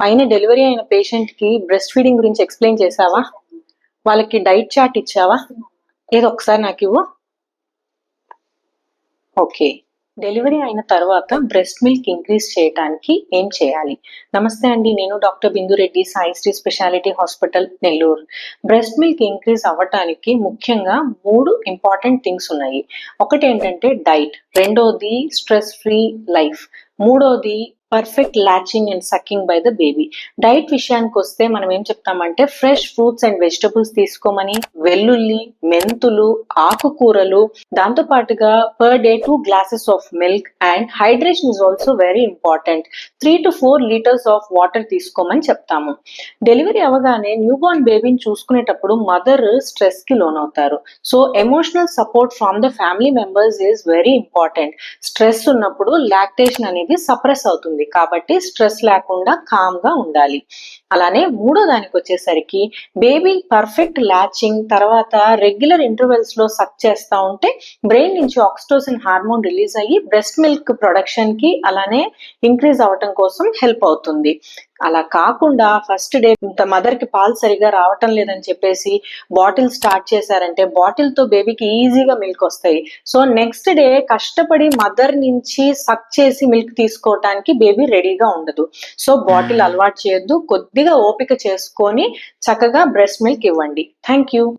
పైన డెలివరీ అయిన పేషెంట్కి బ్రెస్ట్ ఫీడింగ్ గురించి ఎక్స్ప్లెయిన్ చేసావా? వాళ్ళకి డైట్ చార్ట్ ఇచ్చావా? ఏదో ఒకసారి నాకు ఇవ్వు. ఓకే డెలివరీ అయిన తర్వాత బ్రెస్ట్ మిల్క్ ఇంక్రీజ్ చేయడానికి ఏం చేయాలి? నమస్తే అండి నేను doctor Bindu Reddy Saisri speciality hospital Nellore. Breast milk increase అవ్వటానికి ముఖ్యంగా మూడు ఇంపార్టెంట్ థింగ్స్ ఉన్నాయి. ఒకటి ఏంటంటే డైట్ రెండోది స్ట్రెస్ ఫ్రీ లైఫ్ మూడోది perfect latching and sucking by the baby diet విషయానికి వస్తే మనం ఏం చెప్తామంటే ఫ్రెష్ ఫ్రూట్స్ అండ్ వెజిటబుల్స్ తీసుకోమని వెల్లుల్లి మెంతులు ఆకుకూరలు దాంతో పాటుగా per day two glasses of milk and hydration is also very important three to four litres of water తీసుకోమని చెప్తాము. డెలివరీ అవగానే న్యూ బోర్న్ బేబీని చూసుకునేటప్పుడు మదర్ స్ట్రెస్కి లోనవుతారు. So emotional support from the family members is very important stress ఉన్నప్పుడు lactation అనేది suppress అవుతుంది. కాబట్టి స్ట్రెస్ లేకుండా కామ్గా ఉండాలి. అలానే మూడో దానికి వచ్చేసరికి బేబీ పర్ఫెక్ట్ లాచింగ్ తర్వాత రెగ్యులర్ ఇంటర్వెల్స్లో సక్ చేస్తా ఉంటే బ్రెయిన్ నుంచి ఆక్సిటోసిన్ హార్మోన్ రిలీజ్ అయ్యి బ్రెస్ట్ మిల్క్ ప్రొడక్షన్కి అలానే ఇంక్రీజ్ అవటం కోసం హెల్ప్ అవుతుంది. అలా కాకుండా ఫస్ట్ డే మదర్కి పాలు సరిగా రావటం లేదని చెప్పేసి బాటిల్ స్టార్ట్ చేశారంటే బాటిల్తో బేబీకి ఈజీగా మిల్క్ వస్తాయి. సో నెక్స్ట్ డే కష్టపడి మదర్ నుంచి సక్ చేసి మిల్క్ తీసుకోవటానికి బేబీ రెడీగా ఉండదు. సో బాటిల్ అలవాటు చేయొద్దు కొద్దిగా ఓపిక చేసుకొని చక్కగా బ్రెస్ట్ మిల్క్ ఇవ్వండి. Thank you